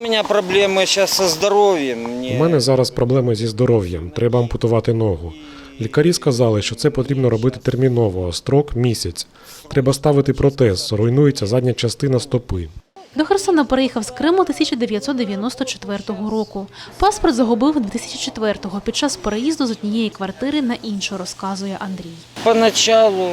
У мене проблеми зараз зі здоров'ям. У мене зараз проблеми зі здоров'ям, треба ампутувати ногу. Лікарі сказали, що це потрібно робити терміново, строк місяць. Треба ставити протез, руйнується задня частина стопи. До Херсона переїхав з Криму 1994 року. Паспорт загубив 2004-го під час переїзду з однієї квартири на іншу, розказує Андрій. Поначалу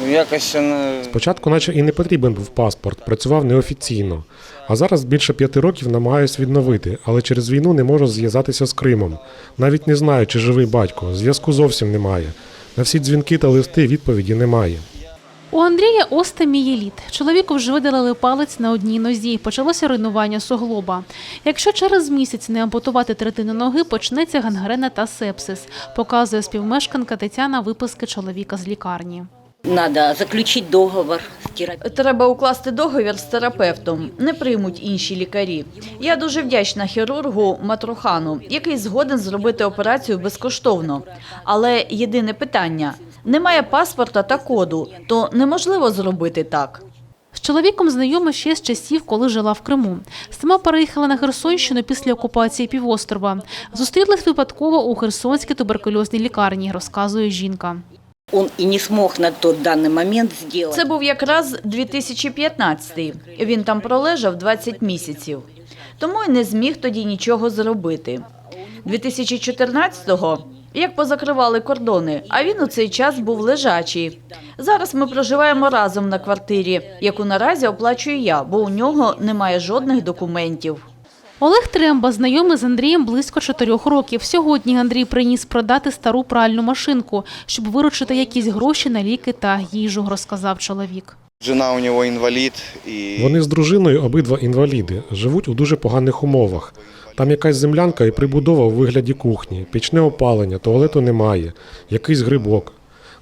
ну, якось вона... Спочатку, наче і не потрібен був паспорт, працював неофіційно. А зараз більше п'яти років намагаюсь відновити, але через війну не можу зв'язатися з Кримом. Навіть не знаю, чи живий батько. Зв'язку зовсім немає. На всі дзвінки та листи відповіді немає. У Андрія остемієліт. Чоловіку вже видалили палець на одній нозі. Почалося руйнування суглоба. Якщо через місяць не ампутувати третину ноги, почнеться гангрена та сепсис, показує співмешканка Тетяна виписки чоловіка з лікарні. Надо заключить договор с терапевтом. Треба укласти договір з терапевтом. Не приймуть інші лікарі. Я дуже вдячна хірургу Матрухану, який згоден зробити операцію безкоштовно. Але єдине питання: немає паспорта та коду, то неможливо зробити так. З чоловіком знайома ще з часів, коли жила в Криму. Сама переїхала на Херсонщину після окупації півострова. Зустрілись випадково у Херсонській туберкульозній лікарні, розказує жінка. Он и не смог на тот данный момент сделать. Це був якраз 2015-й. Він там пролежав 20 місяців. Тому й не зміг тоді нічого зробити. 2014-го, як позакривали кордони, а він у цей час був лежачий. Зараз ми проживаємо разом на квартирі, яку наразі оплачую я, бо у нього немає жодних документів. Олег Тремба знайомий з Андрієм близько чотирьох років. Сьогодні Андрій приніс продати стару пральну машинку, щоб виручити якісь гроші на ліки та їжу, розказав чоловік. Жена у нього інвалід. І... Вони з дружиною обидва інваліди, живуть у дуже поганих умовах. Там якась землянка і прибудова у вигляді кухні, пічне опалення, туалету немає, якийсь грибок.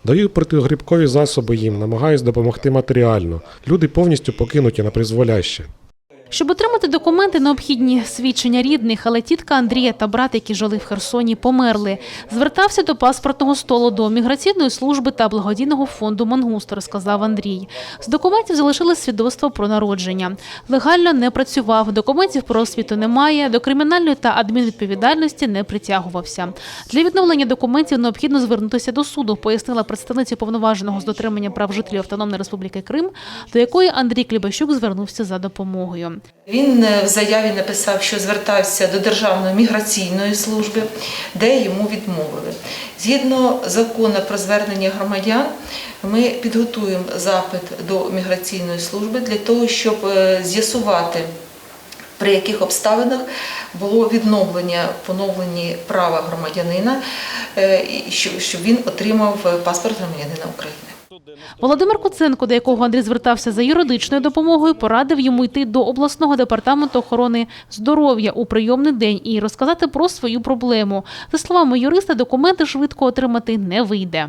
Даю протигрибкові засоби їм, намагаюсь допомогти матеріально. Люди повністю покинуті на призволяще. Щоб отримати документи, необхідні свідчення рідних, але тітка Андрія та брат, які жили в Херсоні, померли. Звертався до паспортного столу до міграційної служби та благодійного фонду Мангуст, розказав Андрій. З документів залишили свідоцтво про народження. Легально не працював, документів про освіту немає, до кримінальної та адмінвідповідальності не притягувався. Для відновлення документів необхідно звернутися до суду, пояснила представниця повноваженого з дотримання прав жителів Автономної Республіки Крим, до якої Андрій Клібащук звернувся за допомогою. Він е, в заяві написав, що звертався до Державної міграційної служби, де йому відмовили. Згідно закону про звернення громадян, ми підготуємо запит до міграційної служби для того, щоб е, з'ясувати. При яких обставинах було відновлення, поновлені права громадянина, е, щоб він отримав паспорт громадянина України. Володимир Куценко, до якого Андрій звертався за юридичною допомогою, порадив йому йти до обласного департаменту охорони здоров'я у прийомний день і розказати про свою проблему. За словами юриста, документи швидко отримати не вийде.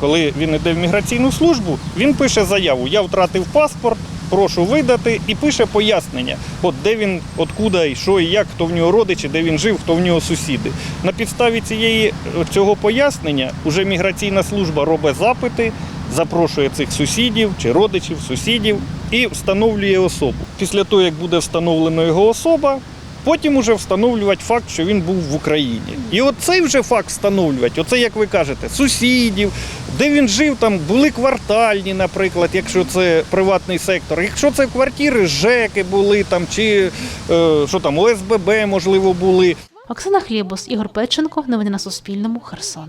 Коли він йде в міграційну службу, він пише заяву: Я втратив паспорт, прошу видати, і пише пояснення, от де він, откуда і що, і як, хто в нього родичі, де він жив, хто в нього сусіди. На підставі цієї цього пояснення уже міграційна служба робить запити, запрошує цих сусідів чи родичів, сусідів і встановлює особу. Після того, як буде встановлена його особа, Потім уже встановлювати факт, що він був в Україні. І оцей вже факт встановлювати, оце, як ви кажете, сусідів, де він жив, там були квартальні, наприклад, якщо це приватний сектор. Якщо це квартири, ЖЕКи були там, чи е, що там, ОСББ, можливо, були. Оксана Хлєбус, Ігор Печенко. Новини на Суспільному. Херсон.